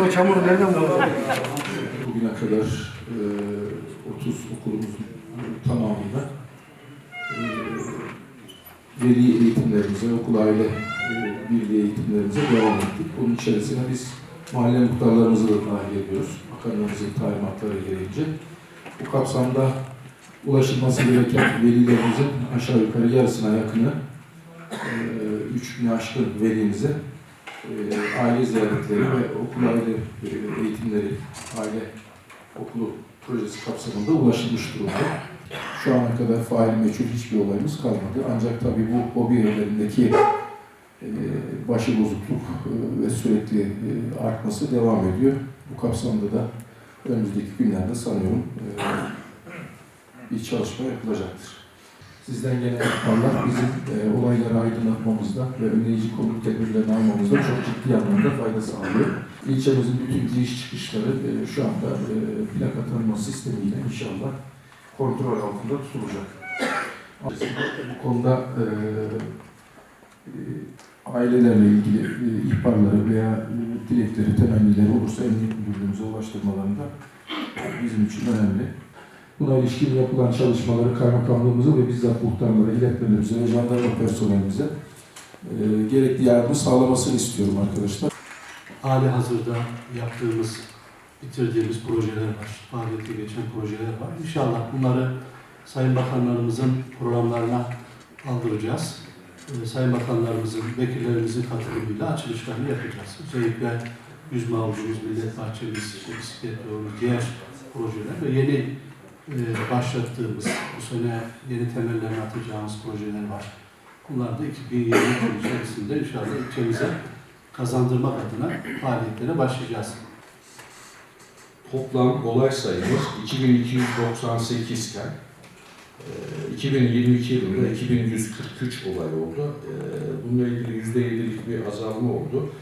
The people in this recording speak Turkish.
O çamuru nereden buldun? Bugüne kadar e, 30 okulumuzun tamamında e, veli eğitimlerimize, okul aile e, birliği eğitimlerimize devam ettik. Bunun içerisine biz mahalle muhtarlarımızı da dahil ediyoruz. Bakanlığımızın talimatları gereğince. Bu kapsamda ulaşılması gereken velilerimizin aşağı yukarı yarısına yakını e, 3000'i aşkın velimize e, aile ziyaretleri ve okul aile e, eğitimleri, aile okulu projesi kapsamında ulaşılmış durumda. Şu ana kadar fail meçhul hiçbir olayımız kalmadı. Ancak tabii bu hobi evlerindeki e, başı bozukluk ve sürekli artması devam ediyor. Bu kapsamda da önümüzdeki günlerde sanıyorum bir çalışma yapılacaktır. Sizden gelen Allah bizim e, olayları aydınlatmamızda ve önleyici konuk tedbirlerini almamızda çok ciddi anlamda fayda sağlıyor. İlçemizin bütün giriş çıkışları e, şu anda e, plaka tanıma sistemiyle inşallah kontrol altında tutulacak. Bu konuda e, e, ailelerle ilgili e, ihbarları veya e, dilekleri, temennileri olursa Emniyet Müdürlüğümüze ulaştırmalarında bizim için önemli. Buna ilişkin yapılan çalışmaları kaymakamlığımıza ve bizzat muhtarlara, iletmelerimize ve jandarma personelimize e, gerekli yardımı sağlamasını istiyorum arkadaşlar. hali hazırda yaptığımız, bitirdiğimiz projeler var. Faaliyete geçen projeler var. İnşallah bunları Sayın Bakanlarımızın programlarına aldıracağız. Ee, Sayın Bakanlarımızın, vekillerimizin katılımıyla açılışlarını yapacağız. Özellikle yüzme havuzumuz, millet bahçemiz, işte bisiklet yolumuz, diğer projeler ve yeni e, başlattığımız, bu sene yeni temellerini atacağımız projeler var. Bunlar da 2020 yılı içerisinde inşallah ülkemize kazandırmak adına faaliyetlere başlayacağız. Toplam olay sayımız 2298 iken e, 2022 yılında 2143 olay oldu. E, Bununla ilgili %7'lik bir azalma oldu.